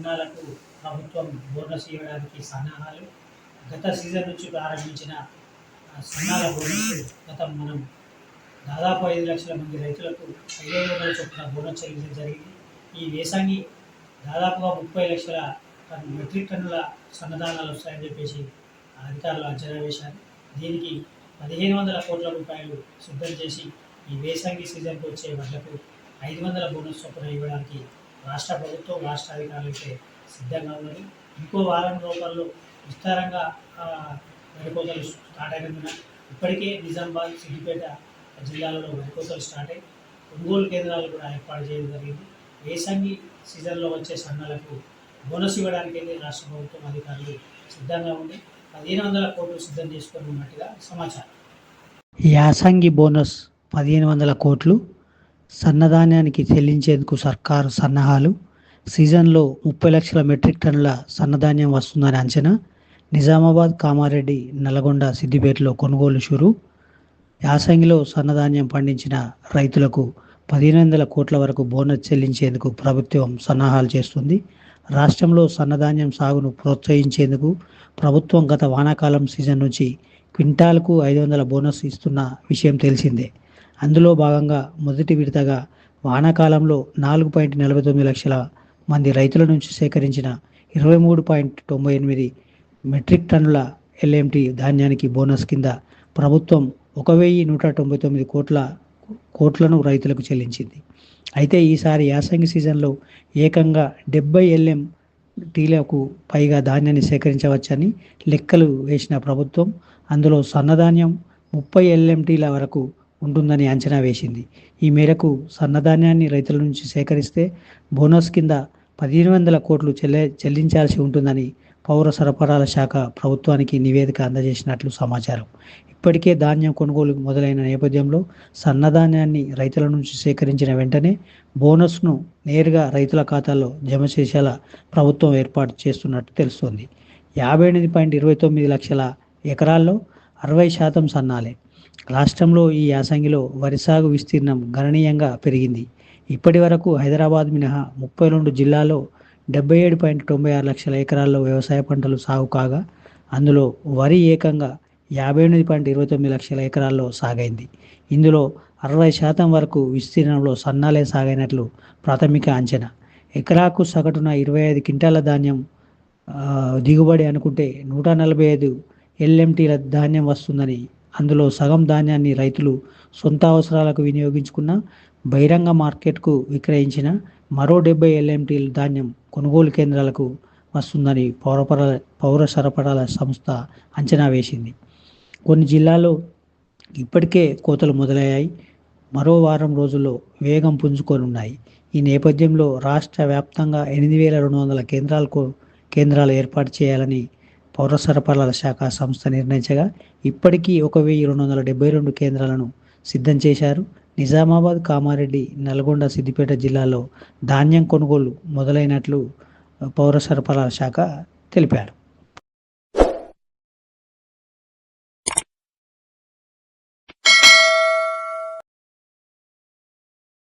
సన్నాలకు ప్రభుత్వం బోనస్ ఇవ్వడానికి సన్నాహాలు. గత సీజన్ నుంచి ప్రారంభించిన సన్నాల బోనస్ గత మనం దాదాపు ఐదు లక్షల మంది రైతులకు ఐదు వందల చొప్పున బోనస్ చెల్లించడం జరిగింది. ఈ వేసంగి దాదాపుగా ముప్పై లక్షల మెట్రిక్ టన్నుల సన్నదానాలు వస్తాయని చెప్పేసి అధికారులు అంచనా వేశారు దీనికి పదిహేను వందల కోట్ల రూపాయలు సిద్ధం చేసి ఈ వేసంగి సీజన్కి వచ్చే వాళ్ళకు ఐదు వందల బోనస్ చొప్పున ఇవ్వడానికి రాష్ట్ర ప్రభుత్వం రాష్ట్ర అధికారులు అయితే సిద్ధంగా ఉన్నారు. ఇంకో వారం రోజుల్లో విస్తారంగా వరికోతలు స్టార్ట్ అయినందున ఇప్పటికే నిజామాబాద్ సిద్దిపేట జిల్లాలలో వరికోతలు స్టార్ట్ అయ్యి కొనుగోలు కేంద్రాలు కూడా ఏర్పాటు చేయడం జరిగింది. వేసంగి సీజన్లో వచ్చే సన్నాలకు బోనస్ ఇవ్వడానికి అయితే రాష్ట్ర ప్రభుత్వం అధికారులు సిద్ధంగా ఉండి పదిహేను వందల కోట్లు సిద్ధం చేసుకొని ఉన్నట్టుగా సమాచారం. యాసంగి బోనస్ పదిహేను వందల కోట్లు సన్నధాన్యానికి చెల్లించేందుకు సర్కారు సన్నాహాలు. సీజన్లో ముప్పై లక్షల మెట్రిక్ టన్నుల సన్నధాన్యం వస్తుందని అంచనా. నిజామాబాద్ కామారెడ్డి నల్గొండ సిద్దిపేటలో కొనుగోలు షురు. యాసంగిలో సన్నధాన్యం పండించిన రైతులకు పదిహేను వందల కోట్ల వరకు బోనస్ చెల్లించేందుకు ప్రభుత్వం సన్నాహాలు చేస్తుంది. రాష్ట్రంలో సన్నధాన్యం సాగును ప్రోత్సహించేందుకు ప్రభుత్వం గత వానాకాలం సీజన్ నుంచి క్వింటాల్కు ఐదు వందల బోనస్ ఇస్తున్న విషయం తెలిసిందే. అందులో భాగంగా మొదటి విడతగా వానాకాలంలో నాలుగు పాయింట్ నలభై తొమ్మిది లక్షల మంది రైతుల నుంచి సేకరించిన ఇరవై మూడు పాయింట్ తొంభై ఎనిమిది మెట్రిక్ టన్నుల ఎల్ఎంటి ధాన్యానికి బోనస్ కింద ప్రభుత్వం ఒక వెయ్యి నూట తొంభై తొమ్మిది కోట్ల కోట్లను రైతులకు చెల్లించింది. అయితే ఈసారి యాసంగి సీజన్లో ఏకంగా డెబ్బై ఎల్ఎం టీలకు పైగా ధాన్యాన్ని సేకరించవచ్చని లెక్కలు వేసిన ప్రభుత్వం అందులో సన్నధాన్యం ముప్పై ఎల్ఎంటీల వరకు ఉంటుందని అంచనా వేసింది. ఈ మేరకు సన్నధాన్యాన్ని రైతుల నుంచి సేకరిస్తే బోనస్ కింద పదిహేను వందల కోట్లు చెల్లె చెల్లించాల్సి ఉంటుందని పౌర సరఫరాల శాఖ ప్రభుత్వానికి నివేదిక అందజేసినట్లు సమాచారం. ఇప్పటికే ధాన్యం కొనుగోలు మొదలైన నేపథ్యంలో సన్నధాన్యాన్ని రైతుల నుంచి సేకరించిన వెంటనే బోనస్ను నేరుగా రైతుల ఖాతాల్లో జమ చేసేలా ప్రభుత్వం ఏర్పాటు చేస్తున్నట్టు తెలుస్తోంది. యాభై ఎనిమిది పాయింట్ ఇరవై తొమ్మిది లక్షల ఎకరాల్లో అరవై శాతం సన్నాలే. రాష్ట్రంలో ఈ యాసంగిలో వరి సాగు విస్తీర్ణం గణనీయంగా పెరిగింది. ఇప్పటి వరకు హైదరాబాద్ మినహా ముప్పై రెండు జిల్లాల్లో డెబ్బై ఏడు పాయింట్ తొంభై ఆరు లక్షల ఎకరాల్లో వ్యవసాయ పంటలు సాగు కాగా అందులో వరి ఏకంగా యాభై ఎనిమిది పాయింట్ ఇరవై తొమ్మిది లక్షల ఎకరాల్లో సాగైంది. ఇందులో అరవై శాతం వరకు విస్తీర్ణంలో సన్నాలే సాగైనట్లు ప్రాథమిక అంచనా. ఎకరాకు సగటున ఇరవై ఐదు క్వింటాల ధాన్యం దిగుబడి అనుకుంటే నూట నలభై ఐదు ఎల్ఎంటీల ధాన్యం వస్తుందని అందులో సగం ధాన్యాన్ని రైతులు సొంత అవసరాలకు వినియోగించుకున్న బహిరంగ మార్కెట్కు విక్రయించిన మరో డెబ్బై ఎల్ఎంటీల ధాన్యం కొనుగోలు కేంద్రాలకు వస్తుందని పౌరపర పౌర సరఫరాల సంస్థ అంచనా వేసింది. కొన్ని జిల్లాల్లో ఇప్పటికే కోతలు మొదలయ్యాయి. మరో వారం రోజుల్లో వేగం పుంజుకొనున్నాయి. ఈ నేపథ్యంలో రాష్ట్ర వ్యాప్తంగా ఎనిమిది వేల రెండు వందల కేంద్రాలకు కేంద్రాలు ఏర్పాటు చేయాలని పౌర సరఫరాల శాఖ సంస్థ నిర్ణయించగా ఇప్పటికీ ఒక వెయ్యి రెండు వందల డెబ్బై రెండు కేంద్రాలను సిద్ధం చేశారు. నిజామాబాద్ కామారెడ్డి నల్గొండ సిద్దిపేట జిల్లాలో ధాన్యం కొనుగోలు మొదలైనట్లు పౌర సరఫరాల శాఖ తెలిపారు.